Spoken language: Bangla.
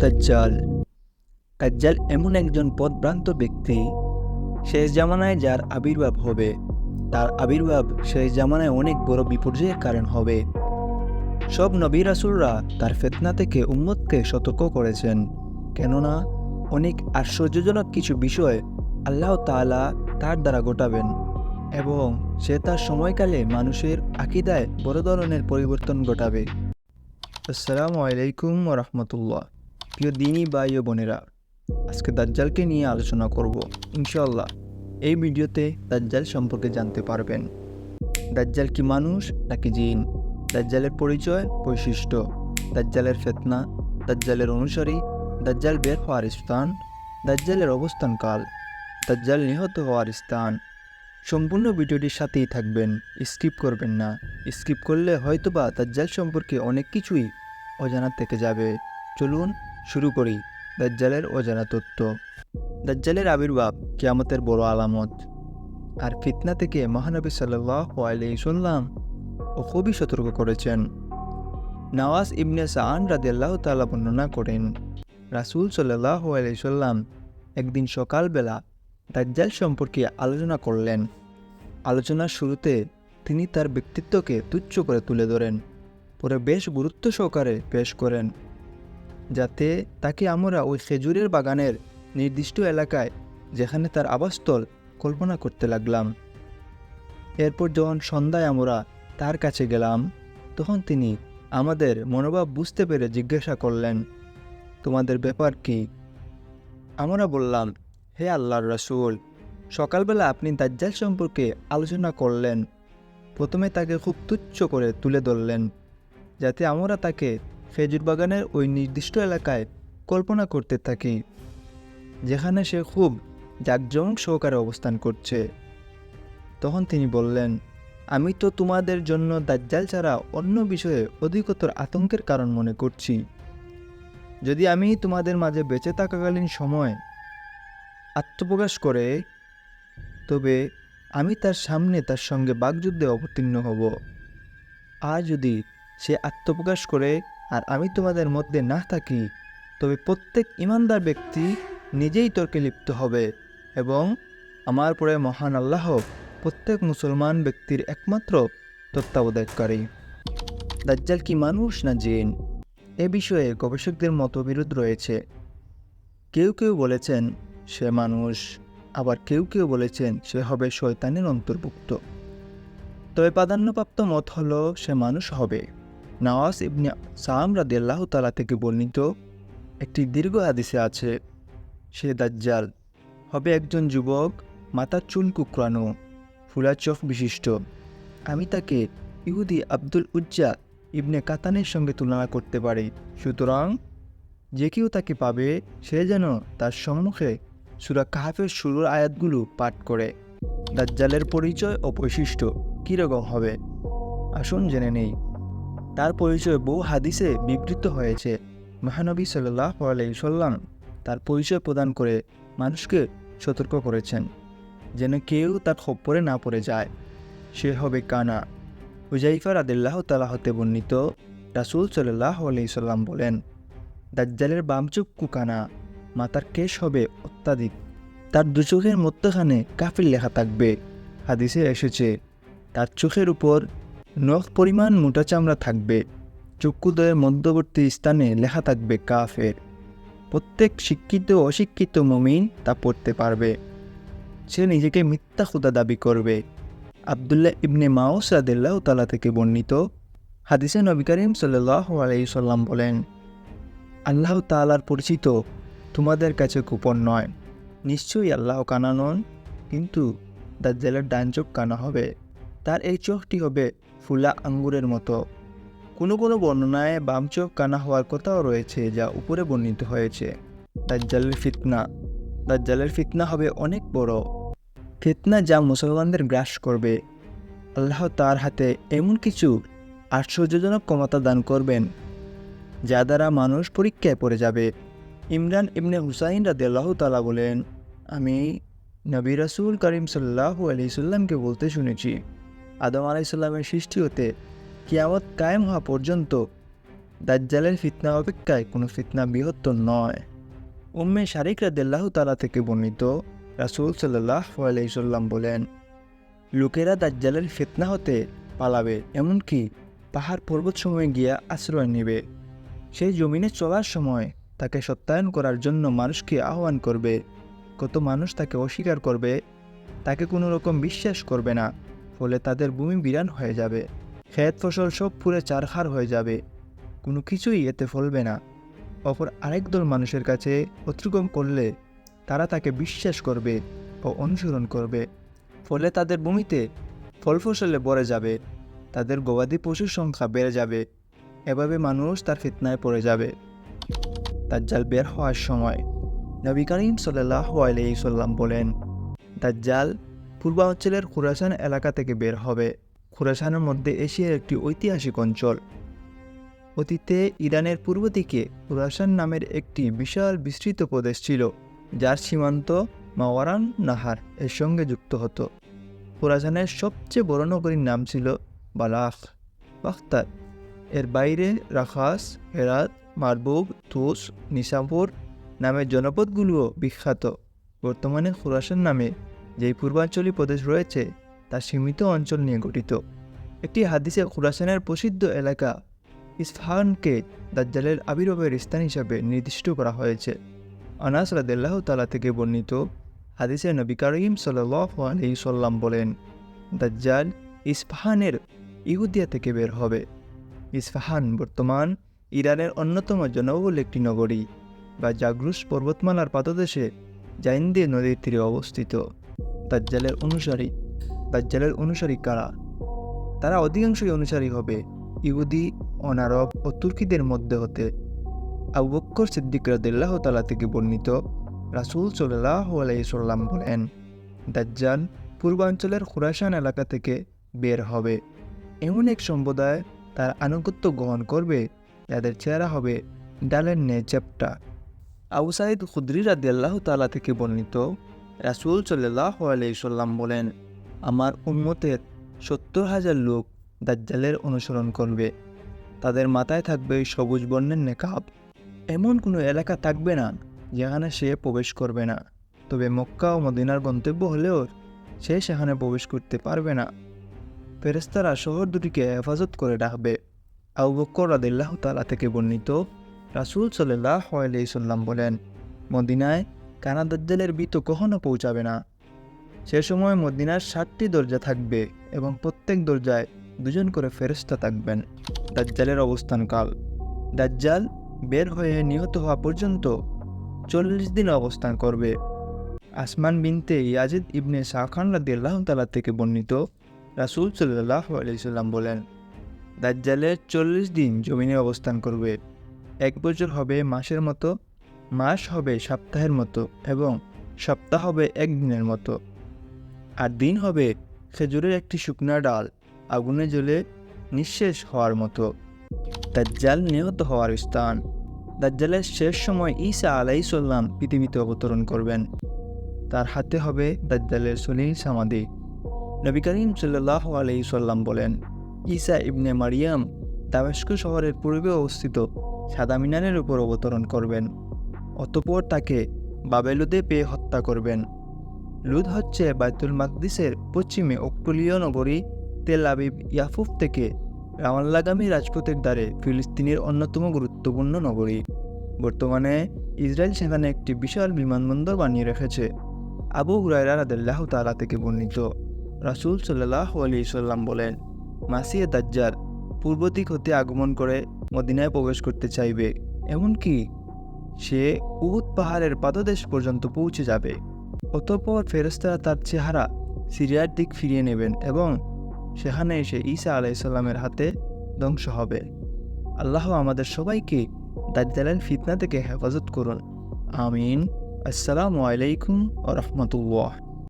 দাজ্জাল দাজ্জাল এমন একজন পদভ্রান্ত ব্যক্তি, শেষ জামানায় যার আবির্ভাব হবে। তার আবির্ভাব শেষ জামানায় অনেক বড় বিপর্যয়ের কারণ হবে। সব নবী রাসুলরা তার ফেতনা থেকে উম্মতকে সতর্ক করেছেন। কেননা, অনেক আশ্চর্যজনক কিছু বিষয় আল্লাহ তাআলা তার দ্বারা ঘটাবেন এবং সে তার সময়কালে মানুষের আকিদায় বড় ধরনের পরিবর্তন ঘটাবে। আসসালামু আলাইকুম রহমতুল্লাহ। প্রিয় দিনী ভাই ও বোনেরা, আজকে দাজ্জালকে নিয়ে আলোচনা করব ইনশাল্লাহ এই ভিডিওতে দাজ্জাল সম্পর্কে জানতে পারবেন। দাজ্জাল কি মানুষ নাকি জিন? দাজ্জালের পরিচয়, বৈশিষ্ট্য। দাজ্জালের ফেতনা, দাজ্জালের অনুসারী, দাজ্জাল বের হওয়ার স্থান, দাজ্জালের অবস্থানকাল দাজ্জাল নিহত হওয়ার স্থান। সম্পূর্ণ ভিডিওটির সাথেই থাকবেন, স্কিপ করবেন না। স্কিপ করলে হয়তোবা দাজ্জাল সম্পর্কে অনেক কিছুই অজানা থেকে যাবে। চলুন শুরু করি দাজ্জালের অজানা তথ্য দাজ্জালের আবির্ভাব কিয়ামতের বড় আলামত। আর ফিতনা থেকে মহানবী সাল্লাহ আলাইসাল্লাম ও খুবই সতর্ক করেছেন। নওয়াজ ইবনে সাআন রাদিয়াল্লাহু তাআলা বর্ণনা করেন, রাসূল সাল্লাহ আলাইসাল্লাম একদিন সকালবেলা দাজ্জাল সম্পর্কে আলোচনা করলেন। আলোচনার শুরুতে তিনি তার ব্যক্তিত্বকে তুচ্ছ করে তুলে ধরেন, পরে বেশ গুরুত্ব সহকারে পেশ করেন। যাতে তাকে আমরা ওই খেজুরের বাগানের নির্দিষ্ট এলাকায় যেখানে তার আবাসস্থল কল্পনা করতে লাগলাম। এরপর যখন সন্ধ্যায় আমরা তার কাছে গেলাম, তখন তিনি আমাদের মনোভাব বুঝতে পেরে জিজ্ঞাসা করলেন, তোমাদের ব্যাপার কি? আমরা বললাম, হে আল্লাহর রাসূল, সকালবেলা আপনি দাজ্জাল সম্পর্কে আলোচনা করলেন। প্রথমে তাকে খুব তুচ্ছ করে তুলে ধরলেন, যাতে আমরা তাকে খেজুর বাগানের ওই নির্দিষ্ট এলাকায় কল্পনা করতে থাকি, যেখানে সে খুব জাঁকজমক সহকারে অবস্থান করছে। তখন তিনি বললেন, আমি তো তোমাদের জন্য দাজ্জাল ছাড়া অন্য বিষয়ে অধিকতর আতঙ্কের কারণ মনে করছি। যদি আমি তোমাদের মাঝে বেঁচে থাকাকালীন সময় আত্মপ্রকাশ করে, তবে আমি তার সামনে তার সঙ্গে বাগযুদ্ধে অবতীর্ণ হব। আর যদি সে আত্মপ্রকাশ করে আর আমি তোমাদের মধ্যে না থাকি, তবে প্রত্যেক ইমানদার ব্যক্তি নিজেই তর্কে লিপ্ত হবে এবং আমার পরে মহান আল্লাহ প্রত্যেক মুসলমান ব্যক্তির একমাত্র তত্ত্বাবধায়ককারী। দাজ্জাল কি মানুষ না জিন? এ বিষয়ে গবেষকদের মতবিরোধ রয়েছে। কেউ কেউ বলেছেন সে মানুষ, আবার কেউ কেউ বলেছেন সে হবে শয়তানের অন্তর্ভুক্ত। তবে প্রাধান্যপ্রাপ্ত মত হলো সে মানুষ হবে। নওয়াজ ইবনে সাম রাদিয়াল্লাহু তালা থেকে বর্ণিত একটি দীর্ঘ হাদিসে আছে, সে দাজ্জাল হবে একজন যুবক, মাথার চুল কুকরানো ফুলা চোখ বিশিষ্ট। আমি তাকে ইহুদি আব্দুল উজ্জা ইবনে কাতানের সঙ্গে তুলনা করতে পারি। সুতরাং যে কেউ তাকে পাবে, সে যেন তার সম্মুখে সুরা কাহাফের শুরুর আয়াতগুলো পাঠ করে। দাজ্জালের পরিচয় ও বৈশিষ্ট্য কীরকম হবে? আসুন জেনে নেই। তার পরিচয় বহু হাদিসে বিবৃত হয়েছে। মহানবী সাল্লাহ আলাইসাল্লাম তার পরিচয় প্রদান করে মানুষকে সতর্ক করেছেন, যেন কেউ তার খপ্পরে না পড়ে যায়। সে হবে কানা। হুজাইফা আদিল্লাহ তালা হতে বর্ণিত রাসুল সাল্লাহ আলাইসাল্লাম বলেন, দাজ্জালের বামচুক কুকানা মাথার কেশ হবে অত্যাধিক। তার দু চোখের মধ্যখানে কাফির লেখা থাকবে। হাদিসে এসেছে, তার চোখের উপর নখ পরিমাণ মোটা চামড়া থাকবে চক্ষুদয়ের মধ্যবর্তী স্থানে লেখা থাকবে কাফের। প্রত্যেক শিক্ষিত অশিক্ষিত মমিন তা পড়তে পারবে। সে নিজেকে মিথ্যা খুদা দাবি করবে। আবদুল্লাহ ইবনে মাউস রাদিল্লাহ তালা থেকে বর্ণিত হাদিসে নবী করিম সাল্লাহ আলাইসাল্লাম বলেন, আল্লাহ তালার পরিচিত তোমাদের কাছে গোপন নয়। নিশ্চয়ই আল্লাহ কানা নন, কিন্তু দাজ্জালের ডান চোখ কানা হবে। তার এই চোখটি হবে ফুলা আঙ্গুরের মতো। কোনো কোনো বর্ণনায় বাম চোখ কানা হওয়ার কথাও রয়েছে যা উপরে বর্ণিত হয়েছে। দাজ্জালের ফিতনা। দাজ্জালের ফিতনা হবে অনেক বড়। ফিতনা যা মুসলমানদের গ্রাস করবে। আল্লাহ তার হাতে এমন কিছু আশ্চর্যজনক ক্ষমতা দান করবেন, যা দ্বারা মানুষ পরীক্ষায় পড়ে যাবে। ইমরান ইবনে হুসাইন রাদিয়াল্লাহ তালা বলেন, আমি নবী রাসুল করিম সাল্লাহ আলাইসাল্লামকে বলতে শুনেছি আদম আলাইসাল্লামের সৃষ্টি হতে কিয়ামত কায়েম হওয়া পর্যন্ত দাজ্জালের ফিতনা অপেক্ষায় কোনো ফিতনা বৃহত্তর নয়। উম্মে শারিক রাদিল্লাহ তালা থেকে বর্ণিত রাসুল সাল্লাহ আলাইসাল্লাম বলেন, লোকেরা দাজ্জালের ফিতনা হতে পালাবে, এমনকি পাহাড় পর্বত সময়ে গিয়া আশ্রয় নেবে। সেই জমিনে চলার সময় তাকে সত্যায়ন করার জন্য মানুষকে আহ্বান করবে। কত মানুষ তাকে অস্বীকার করবে, তাকে কোনো রকম বিশ্বাস করবে না। ফলে তাদের ভূমি বিরান হয়ে যাবে। ক্ষেত ফসল সব পুরে চারখার হয়ে যাবে। কোনো কিছুই এতে ফলবে না। অপর আরেক দল মানুষের কাছে অতিক্রম করলে তারা তাকে বিশ্বাস করবে ও অনুসরণ করবে। ফলে তাদের ভূমিতে ফল ফসলে ভরে যাবে। তাদের গবাদি পশুর সংখ্যা বেড়ে যাবে। এভাবে মানুষ তার ফিতনায় পড়ে যাবে। দাজ্জাল বের হওয়ার সময় নবী করিম সাল্লাহ আলাইসাল্লাম বলেন, দাজ্জাল পূর্বাঞ্চলের খুরাসান এলাকা থেকে বের হবে। খুরাসানের মধ্যে এশিয়ার একটি ঐতিহাসিক অঞ্চল। অতীতে ইরানের পূর্ব দিকে খুরাসান নামের একটি বিশাল বিস্তৃত প্রদেশ ছিল, যার সীমান্ত মাওয়ারান নাহার এর সঙ্গে যুক্ত হতো। খুরাসানের সবচেয়ে বড় নগরীর নাম ছিল বালাখ, বাখতার। এর বাইরে রাখাস, হেরাত মারবুব তুস, নিসামপুর নামের জনপদগুলোও বিখ্যাত। বর্তমানে খুরাসান নামে যেই পূর্বাঞ্চলীয় প্রদেশ রয়েছে, তা সীমিত অঞ্চল নিয়ে গঠিত। একটি হাদিসে খুরাসানের প্রসিদ্ধ এলাকা ইসফাহানকে দাজ্জালের আবির্ভাবের স্থান হিসাবে নির্দিষ্ট করা হয়েছে। আনাস রাদেল্লাহ তালা থেকে বর্ণিত হাদিসে নবী করিম সাল্লাহ আলি সাল্লাম বলেন, দাজ্জাল ইস্পাহানের ইহুদিয়া থেকে বের হবে। ইস্পাহান বর্তমান ইরানের অন্যতম জনবহুল একটি নগরী বা জাগ্রুস পর্বতমালার পাদদেশে জাইন্দে নদীর তীরে অবস্থিত। দাজ্জালের অনুসারী দাজ্জালের অনুসারী কারা? তারা অধিকাংশই অনুসারী হবে, ইহুদি, অনারব ও তুর্কিদের মধ্যে হতে। আবু বক্কর সিদ্দিক রাদিল্লাহ তালা থেকে বর্ণিত রাসুল সাল্লাহ আলাইসাল্লাম বলেন, দাজ্জাল পূর্বাঞ্চলের খুরাসান এলাকা থেকে বের হবে। এমন এক সম্প্রদায় তার আনুগত্য গ্রহণ করবে, যাদের চেহারা হবে ডালের নে চ্যাপ্টা। আবু সাইদ খুদ্রি রাদিয়াল্লাহ তালা থেকে বর্ণিত রাসুল সাল্লাহ আলাইসাল্লাম বলেন, আমার উন্মতের সত্তর হাজার লোক দাজ্জালের অনুসরণ করবে। তাদের মাথায় থাকবে সবুজ বর্ণের নেকাব। এমন কোনো এলাকা থাকবে না যেখানে সে প্রবেশ করবে না। তবে মক্কা ও মদিনার গন্তব্য হলেও সে সেখানে প্রবেশ করতে পারবে না। ফেরেস্তারা শহর দুটিকে হেফাজত করে রাখবে। আবু বক্কর রাদিল্লাহ তালা থেকে বর্ণিত রাসুল সাল্লাহ সাল্লাম বলেন, মদিনায় কানা দাজ্জালের বিত কখনো পৌঁছাবে না। সে সময় মদিনার ষাটটি দরজা থাকবে এবং প্রত্যেক দরজায় দুজন করে ফেরস্তা থাকবেন। দাজ্জালের অবস্থানকাল। দাজ্জাল বের হয়ে নিহত হওয়া পর্যন্ত চল্লিশ দিন অবস্থান করবে। আসমান বিনতে ইয়াজিদ ইবনে শাহখান রাদিয়াল্লাহ তালা থেকে বর্ণিত রাসুল সাল্লাহ আলাইসাল্লাম বলেন, দাজ্জালের চল্লিশ দিন জমিনে অবস্থান করবে। এক বছর হবে মাসের মতো মাস হবে সপ্তাহের মতো এবং সপ্তাহ হবে একদিনের মতো। আর দিন হবে খেজুরের একটি শুকনা ডাল, আগুনে জ্বলে নিঃশেষ হওয়ার মতো। দাজ্জাল নিহত হওয়ার স্থান। দাজ্জালের শেষ সময় ঈসা আলাইসাল্লাম পৃথিবীতে অবতরণ করবেন। তার হাতে হবে দাজ্জালের সলিল সামাদি নবী করিম সাল্লাহ আলাইসাল্লাম বলেন, ঈসা ইবনে মারিয়াম দামেস্ক শহরের পূর্বে অবস্থিত সাদা মিনারের উপর অবতরণ করবেন। অতপর তাকে বাবেলুদে পেয়ে হত্যা করবেন। লুদ হচ্ছে বাইতুল মাকদিসের পশ্চিমে অক্টোলীয় নগরী তেল আবিব ইয়াফুফ থেকে রামাল্লাগামী রাজপথের দ্বারে ফিলিস্তিনের অন্যতম গুরুত্বপূর্ণ নগরী। বর্তমানে ইসরায়েল সেখানে একটি বিশাল বিমানবন্দর বানিয়ে রেখেছে। আবু হুরাইরা রাদাল্লাহ তালা থেকে বর্ণিত। রাসুল সাল্লাহ আলি সাল্লাম বলেন মাসিয়ে দাজ্জাল পূর্ব দিক হতে আগমন করে মদিনায় প্রবেশ করতে চাইবে। এমনকি সে উহুদ পাহাড়ের পাদদেশ পর্যন্ত পৌঁছে যাবে। অতঃপর ফেরস্তারা তার চেহারা সিরিয়ার দিক ফিরিয়ে নেবেন এবং সেখানে এসে ঈসা আলাইসাল্লামের হাতে ধ্বংস হবে। আল্লাহ আমাদের সবাইকে দাজ্জালের ফিতনা থেকে হেফাজত করুন। আমিন। আসসালামু আলাইকুম ও রহমতুল্লাহ।